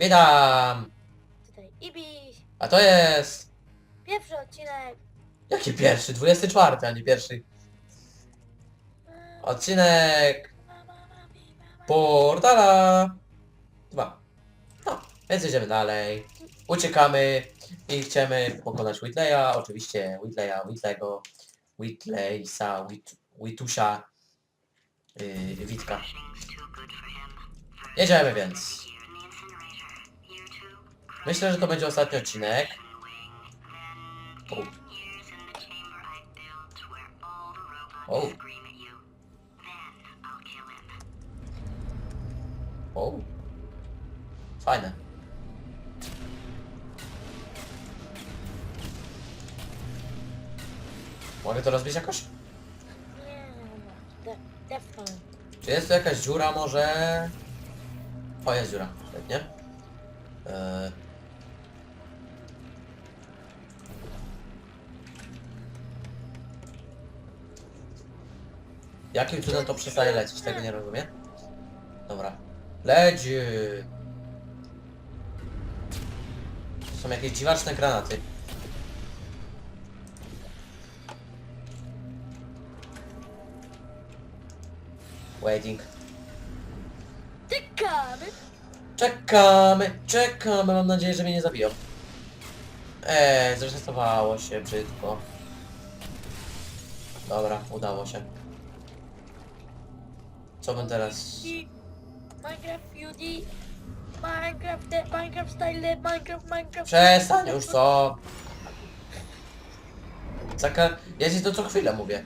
Witam! Tutaj Ibiś, A to jest... pierwszy odcinek. Jaki pierwszy? 24, a nie pierwszy. Odcinek Portala 2. No, więc jedziemy dalej. Uciekamy i chcemy pokonać Whitleya, oczywiście Whitleya, Whitlego, Whitleysa, Whit, Whitusia, yy, Witka. Jedziemy więc. Myślę, że to będzie ostatni odcinek. O. O. O. Fajne. Mogę to rozbić jakoś? Nie. Czy jest tu jakaś dziura może? O, jest dziura. Eee. Jakim cudem to przestaje lecieć? Tego nie rozumiem. Dobra. Leci! To są jakieś dziwaczne granaty. Waiting. Tykamy! Czekamy, czekamy, mam nadzieję, że mnie nie zabiją. Eee, zresetowało się brzydko. Dobra, udało się. Co bym teraz... Minecraft UD, Minecraft, Minecraft style, Minecraft, Minecraft. Przestań już, co? Zaka... Ja ci to co chwilę mówię.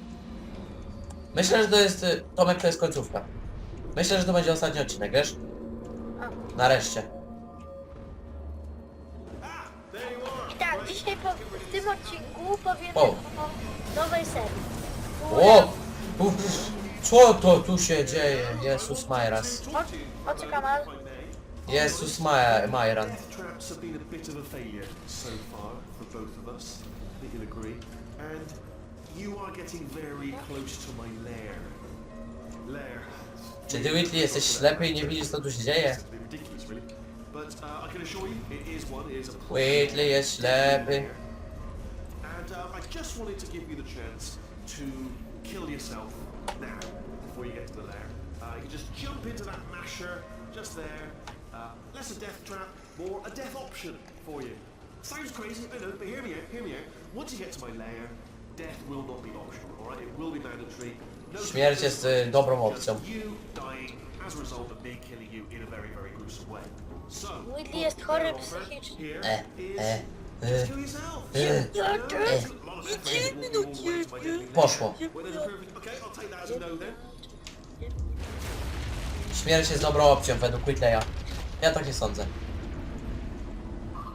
Myślę, że to jest... y, Tomek, to jest końcówka. Myślę, że to będzie ostatni odcinek, wiesz? Nareszcie. I tak, dzisiaj po, w tym odcinku powiemy O. o nowej serii. O! Uf, Co to tu się dzieje? Jezus Majras. O, o? Jezus Maja, Majran. Death traps have been a bit of a failure so far for both of us. I think you'll agree. And you are getting very close to my lair. Lair. Czy ty Whitley jesteś ślepy i nie widzisz co tu się dzieje? But uh, I can assure you, it is one. It is a Whitley jest ślepy. And uh, I just wanted to give you the chance to kill yourself now, before you get to the lair. Uh, you can just jump into that masher, just there. Uh, less a death trap, more a death option for you. Sounds crazy, I know, but hear me out, hear me out. Once you get to my lair, death will not be optional, alright? It will be mandatory. No Śmierć jest y, dobrą opcją. Just you dying as a result of me killing you in a very, very gruesome way. So, Whitley jest chory your psychicznie. E, e, Poszło. Śmierć jest dobrą opcją według Whitleya. Ja tak nie sądzę.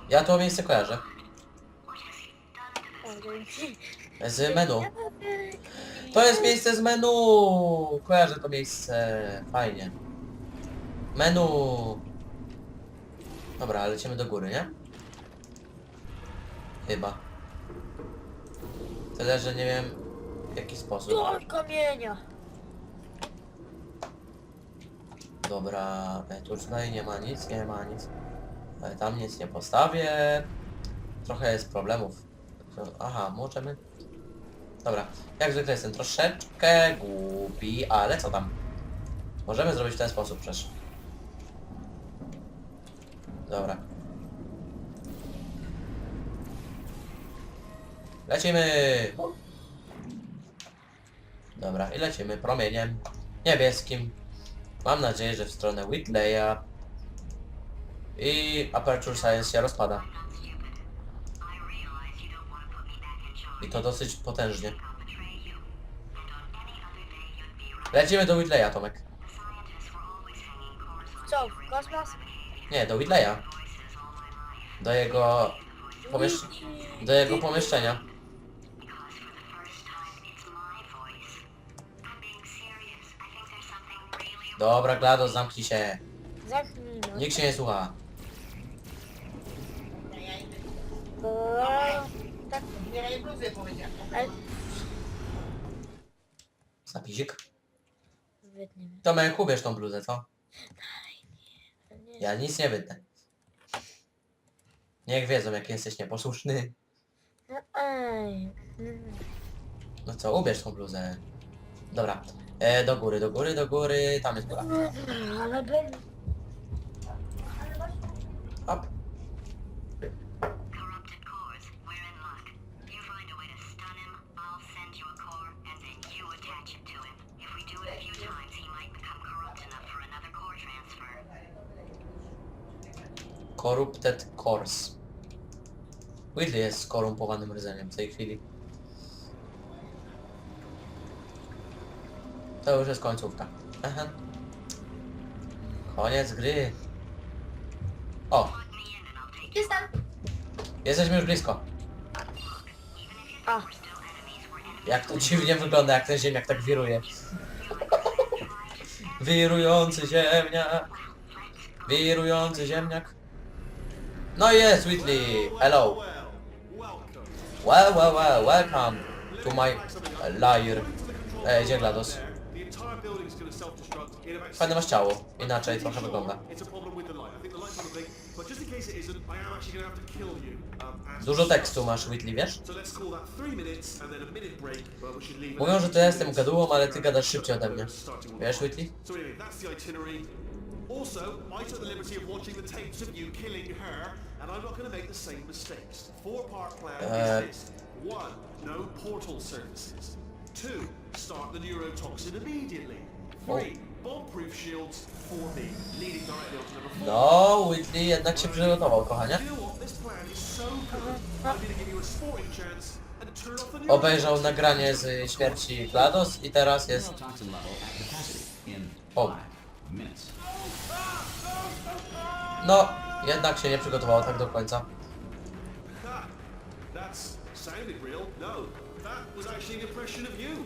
Ja to miejsce kojarzę. Z menu. To jest miejsce z menu! Kojarzę to miejsce. Fajnie. Menu. Dobra, lecimy do góry, nie? Chyba. Tyle, że nie wiem w jaki sposób. Do kamienia. Dobra, e, tu już tutaj nie ma nic, nie ma nic. E, Tam nic nie postawię. Trochę jest problemów. Aha, możemy... Dobra, jak zwykle jestem troszeczkę głupi, ale co tam? Możemy zrobić w ten sposób przecież. Dobra. Lecimy! Dobra, i lecimy promieniem niebieskim. Mam nadzieję, że w stronę Whitleya i Aperture Science się rozpada. I to dosyć potężnie. Lecimy do Whitleya, Tomek. Co, w kosmos? Nie, do Whitleya. Do jego... Pomiesz... Do jego pomieszczenia. Dobra, GLaDOS, zamknij się. Zamknij no. Nikt się nie słucha. Bo... Tak, bluzę powiedziałem. ale... Zapisik. Wytniemy. Tomek, ubierz tą bluzę, co? Nie, Ja nic nie wytnę. Niech wiedzą, jak jesteś nieposłuszny. No ej. Mm. No co, ubierz tą bluzę. Dobra. E, do góry, do góry, do góry. Tam jest góra. Ale. Hop. Corrupted cores, we're in luck. You find a way to stun him, I'll send you a core, and then you attach it to him. If we do it a few times, he might become corrupt enough for another core transfer. Corrupted Course. Whitley jest skorumpowanym rdzeniem w tej chwili. To już jest końcówka. Aha. Koniec gry. O, Jestem. jesteśmy już blisko. A, Jak to dziwnie wygląda, jak ten ziemniak tak wiruje. Wirujący ziemniak. Wirujący ziemniak. No i jest Whitley. Hello. Well. Well, well, welcome to my lair. E, gdzie Fajne masz ciało. Inaczej trochę wygląda. Um, Dużo tekstu masz, Whitley, wiesz? Mówią, że to ja jestem gadułą, ale ty gadasz szybciej ode mnie. Wiesz, Whitley? Also, I took the liberty of watching the tapes of you killing her, and I'm not going to make the same mistakes. Four-part plan uh, is this. One, no portal services. Two, start the neurotoxin immediately. Oh. Three, no, Whitley jednak się przygotował, kochanie. Obejrzał nagranie z śmierci GLaDOS i teraz jest... O. No, jednak się nie przygotowało tak do końca. That sounded real. No, that was actually an impression of you.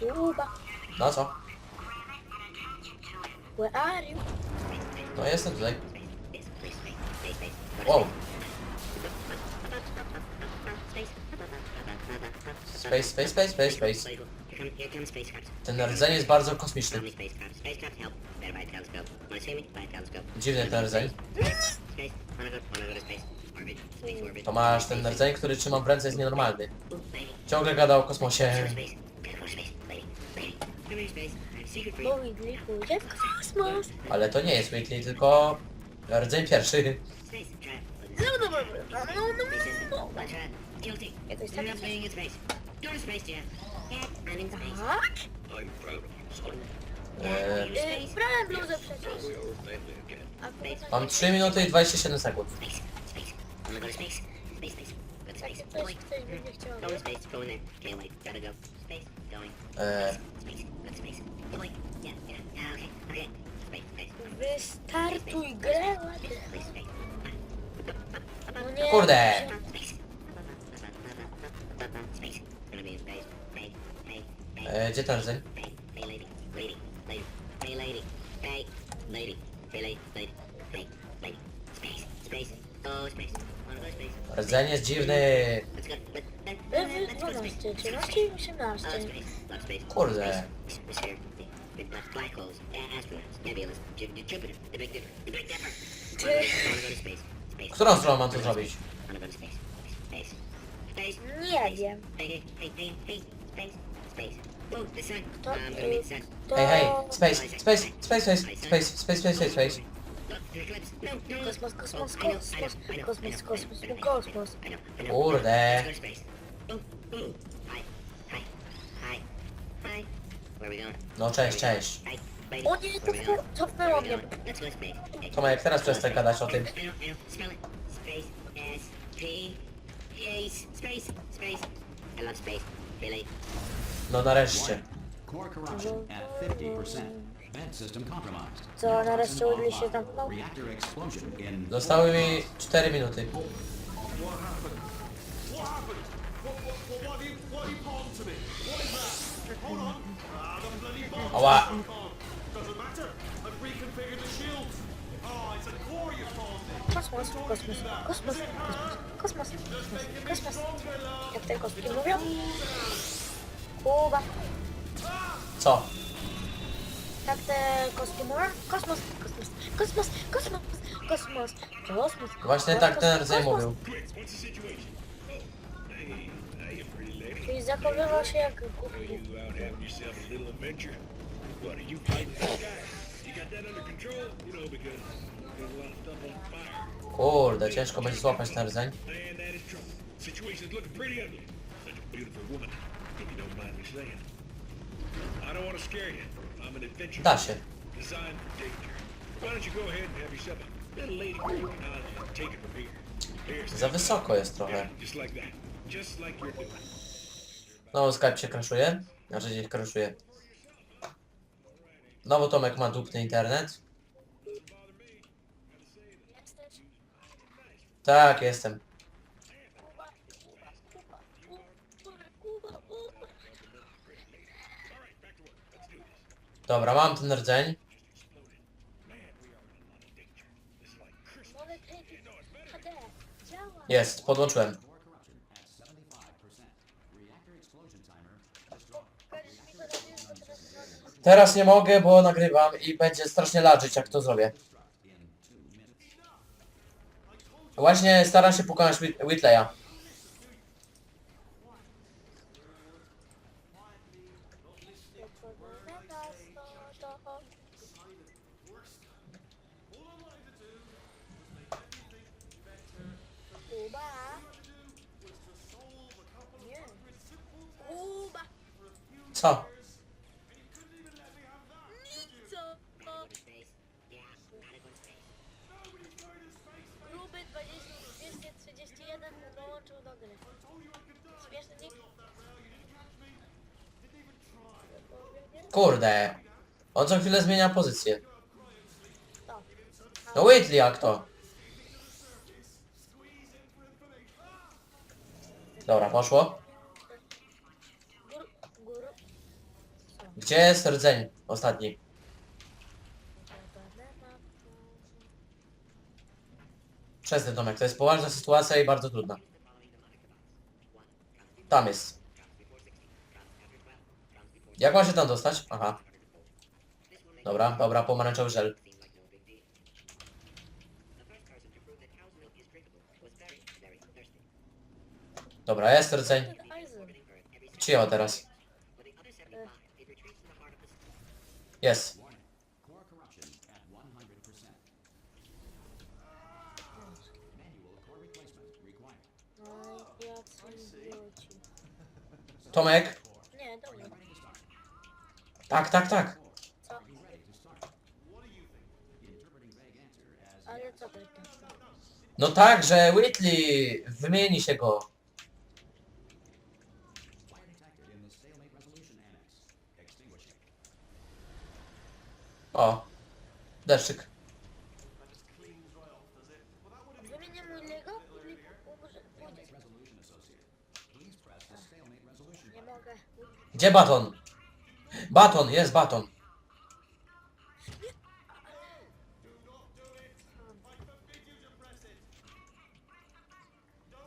Kuba. No co? Where are you? No jestem tutaj. Wow. Space, space, space, space, space. Ten rdzeń jest bardzo kosmiczny. Dziwny ten rdzeń. To masz ten rdzeń, który trzymam w ręce jest nienormalny. Ciągle gada o kosmosie. Ale to nie jest Whitley, tylko rdzeń pierwszy. No, no, no, przecież. Mam 3 minuty i 27 sekund. Space, space. Space. Space. Space. E... Wystartuj grę! No nie, Kurde! E, gdzie Tarzan? Rdzen jest dziwny! 13 i Oh, 18. space, love space. Kurde. Którą stroną mam to zrobić? Nie wiem. Oh, sun. To. Hej, hej, space, space, space, space, space, space, space, space, space. No, no. Kosmos, kosmos, Oh, kosmos, kosmos, kosmos, kosmos. Kurde. No cześć, cześć. O nie, to co? Cofnęło mnie. Tomek, teraz przestań gadać o tym. No nareszcie. Core corruption at 50%. Vent system compromised. Co, nareszcie Woodley się zamknął? Reactor explosion in... Zostały mi 4 minuty. What happened? What, what, what, what, do you, what do you pawn to me? What is that? Hold on a me. Kosmos, kosmos, kosmos, kosmos, kosmos, kosmos. Jak te kostki mówią? Kuba. Co? Jak te kostki mówią? Kosmos, kosmos, kosmos, kosmos, kosmos, kosmos. Właśnie tak ten kosmos. mówił. Czyli zachowywał się jak głupi. What, are you this guy? You got that under control? You know, because there's a lot of stuff on fire. Kurde, ciężko będzie złapać ten rdzeń. Man, that is trouble. Situation's looking pretty ugly. Such a beautiful woman, if you don't mind me saying. I don't want to scare you. I'm an adventure Da się. designed for danger. Why don't you go ahead and have yourself a little lady break and I'll take it from here. There's Za wysoko jest trochę. Yeah, just like that. Just like you're doing. Znowu Skype się crashuje. Znaczy gdzieś crashuje. Znowu Tomek ma dupny internet. Tak, jestem. Dobra, mam ten rdzeń. Jest, podłączyłem. core corruption at 75%. Reactor explosion timer destroyed. Pokażesz mi to na filmie, teraz zobaczę. Teraz nie mogę, bo nagrywam i będzie strasznie ladżyć jak to zrobię. Właśnie staram się pokonać Whit- Whitleya. Co? Kurde. On co chwilę zmienia pozycję. No Whitley jak to? Dobra, poszło. Gdzie jest rdzeń ostatni? Przestań Tomek, to jest poważna sytuacja i bardzo trudna. Tam jest. Jak mam się tam dostać? Aha. Dobra, dobra, pomarańczowy żel. Dobra, jest rdzeń. Cicho teraz. Jest. Warning. Core corruption at 100%. Manual core replacement required. No i jacy idioci. Tomek? Nie, dobra. Ready to start. Tak, tak, tak. Co? Ale co to jest? No tak, że Whitley, wymieni się go. O. Deszczyk. Wymienię mój Lego i może pójdzie. Resolution associated. Please press the stalemate resolution Nie mogę. Gdzie baton? Baton, jest baton.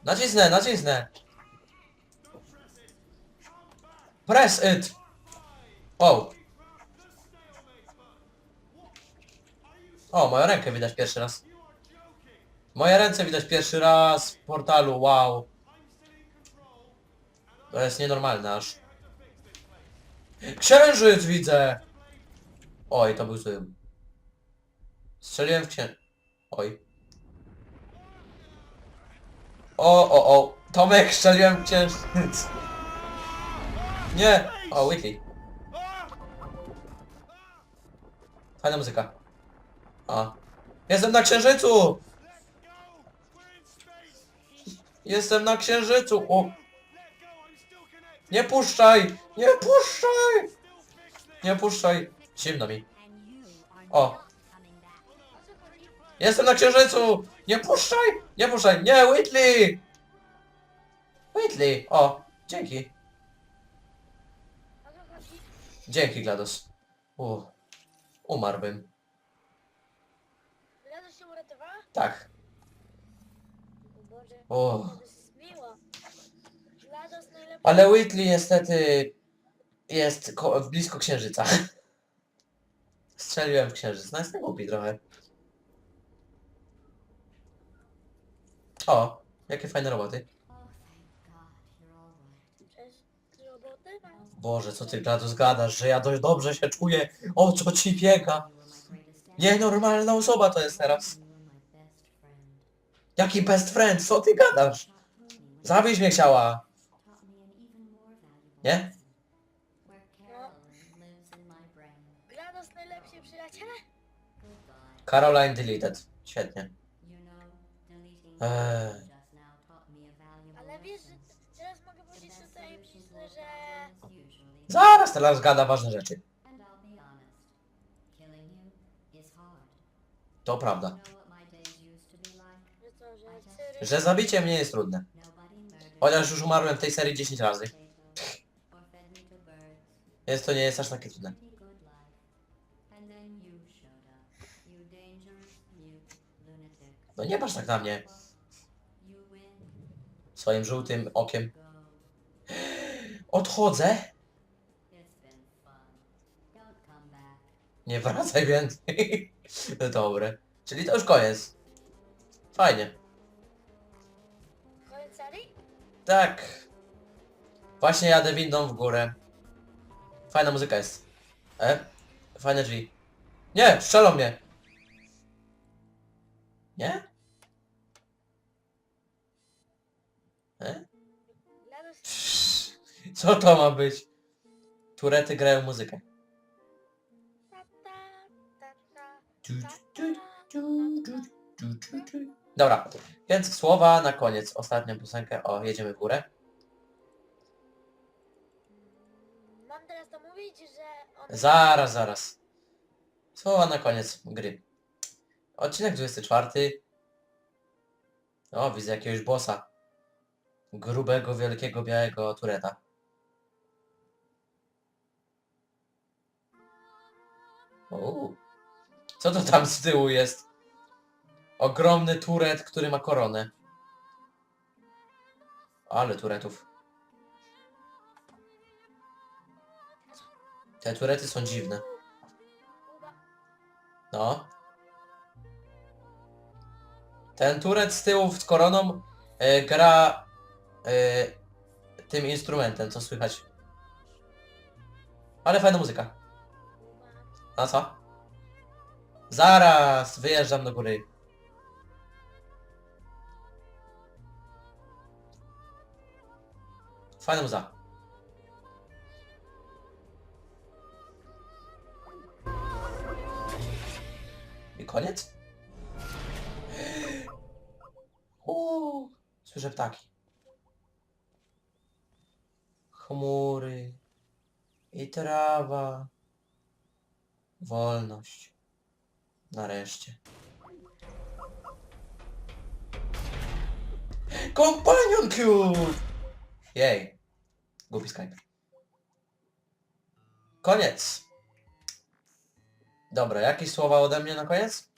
Nacisnę, nacisnę. Press it. O. O, moją rękę widać pierwszy raz. Moje ręce widać pierwszy raz w portalu, wow. To jest nienormalne aż. Księżyc widzę! Oj, to był zły. Strzeliłem w księ... Oj. O, o, o. Tomek, strzeliłem w księżyc. Nie! O, Whitley. Fajna muzyka. A. Jestem na księżycu! Jestem na księżycu! O. Nie puszczaj! Nie puszczaj! Nie puszczaj! Zimno mi. O! Jestem na księżycu! Nie puszczaj! Nie puszczaj! Nie, Whitley! Whitley! O! Dzięki. Dzięki, GLaDOS. U, umarłbym. Glados się uratowała? Tak. O Boże, O. to jest miło. Glados najlepszy. Ale Whitley niestety jest ko- blisko księżyca. Strzeliłem w księżyc. No jest głupi trochę. O, jakie fajne roboty. Boże, co ty GLaDOS gadasz, że ja dość dobrze się czuję. O co ci biega? Nienormalna osoba to jest teraz. Jaki best friend? Co ty gadasz? Zabić mnie chciała. Nie? Glados najlepsi przyjaciele? Caroline deleted. Świetnie. Eee. Ale wiesz, że teraz mogę powiedzieć tutaj, że... Zaraz teraz gada ważne rzeczy. To prawda. Że zabicie mnie jest trudne. Chociaż już umarłem w tej serii 10 razy. Więc to nie jest aż takie trudne. No nie patrz tak na mnie. Swoim żółtym okiem. Odchodzę. Nie wracaj więcej. No Dobre. Czyli to już koniec. Fajnie. Koniec serii? Tak. Właśnie jadę windą w górę. Fajna muzyka jest. E? Fajne drzwi. Nie! Strzelą mnie! Nie? E? Co to ma być? Turety grają muzykę. Dobra, więc słowa na koniec. Ostatnią piosenkę. O, jedziemy w górę. To mówić, że on... Zaraz, zaraz. Słowa na koniec gry. Odcinek 24. O, widzę jakiegoś bossa. Grubego, wielkiego, białego tureta. Uuu. Co to tam z tyłu jest? Ogromny turet, który ma koronę. Ale turetów. Te turety są dziwne. No. Ten turet z tyłu z koroną e, gra e, tym instrumentem, co słychać. Ale fajna muzyka. Kuba. A co? Zaraz wyjeżdżam do góry. Fajna muza. Koniec? Uuu, słyszę ptaki. Chmury. I trawa. Wolność. Nareszcie. Companion Cube! Jej. Głupi Skype. Koniec. Dobra, jakieś słowa ode mnie na koniec?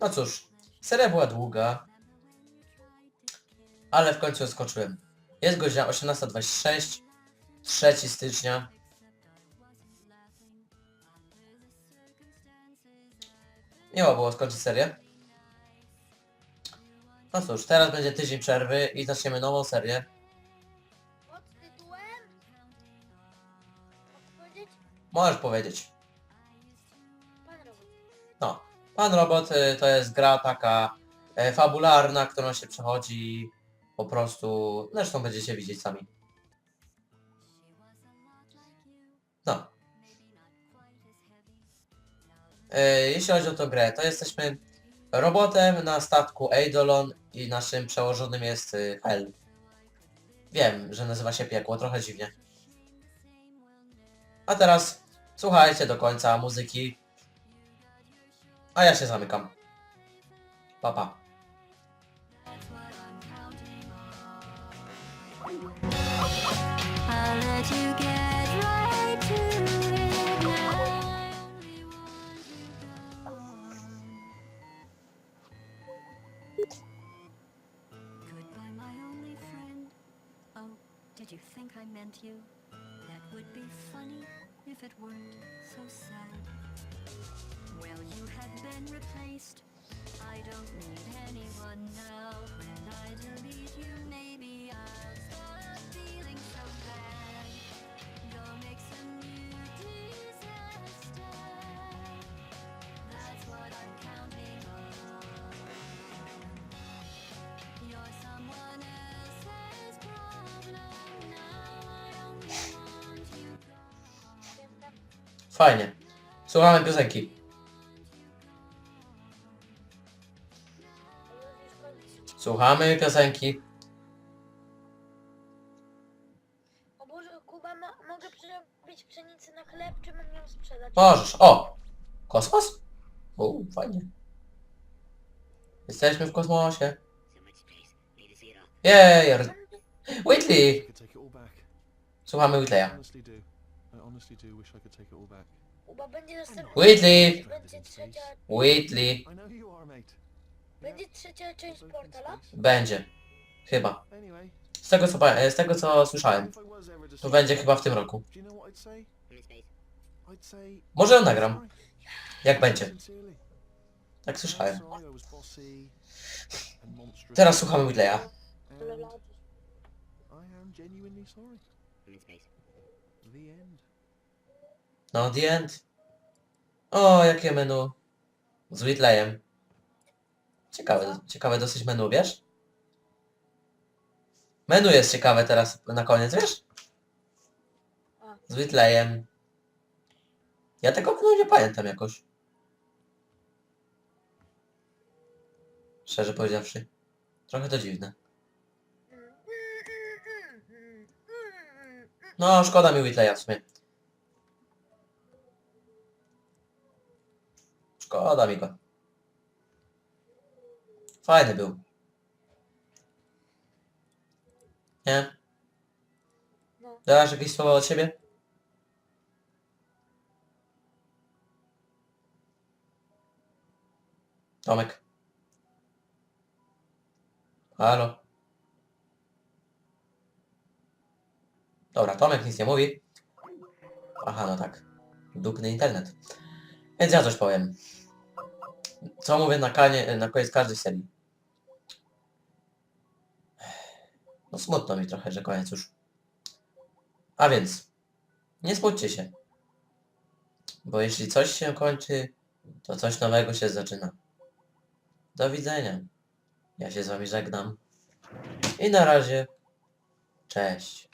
No cóż, seria była długa, ale w końcu skoczyłem. Jest godzina 18.26, 3 stycznia. Miło było skończyć serię. No cóż, teraz będzie tydzień przerwy i zaczniemy nową serię. Możesz powiedzieć. Pan robot. No, Pan Robot y, to jest gra taka e, fabularna, którą się przechodzi po prostu... Zresztą będziecie widzieć sami. No. E, Jeśli chodzi o tę grę, to jesteśmy robotem na statku Eidolon i naszym przełożonym jest y, Hel. Wiem, że nazywa się piekło, trochę dziwnie. A teraz Słuchajcie do końca muzyki. A ja się zamykam. Pa, pa. Oh, did you think I meant you? Would be funny if it weren't so sad. Well, you have been replaced. I don't need anyone now. Fajnie. Słuchamy piosenki. Słuchamy piosenki. O Boże, Kuba, mo mogę przerobić pszenicę na chleb, czy mam ją sprzedać? Możesz. O! Kosmos? O, fajnie. Jesteśmy w kosmosie. Jej! Whitley! Słuchamy Whitleya. honestly do. I honestly do wish I could take it all back. Będzie następna... Whitley! Będzie trzecia... Whitley! I know who you are, mate. Będzie trzecia część portala? Będzie. Chyba. Anyway, Z tego co, pa- e, z tego co słyszałem. if I was ever To będzie chyba w tym roku. Do you know what I'd say? I'd say Może ją nagram. Jak będzie. Sincerely. Tak słyszałem. sorry I was bossy and monstrous. Teraz słuchamy Whitleya. And I am genuinely sorry. No, the end. O, jakie menu. Z Whitleyem. Ciekawe, ciekawe dosyć menu, wiesz? Menu jest ciekawe teraz na koniec, wiesz? Z Whitleyem. Ja tego menu nie pamiętam jakoś. Szczerze powiedziawszy. Trochę to dziwne. No, szkoda mi Whitleya w sumie. Szkoda mi go. Fajny był. Nie? No. Dasz jakieś słowa od siebie? Tomek. Halo. Dobra, Tomek nic nie mówi. Aha, no tak. Dupny internet. Więc ja coś powiem. Co mówię na, kanie, na koniec każdej serii. No smutno mi trochę, że koniec już. A więc, nie smućcie się. Bo jeśli coś się kończy, to coś nowego się zaczyna. Do widzenia. Ja się z wami żegnam. I na razie. Cześć.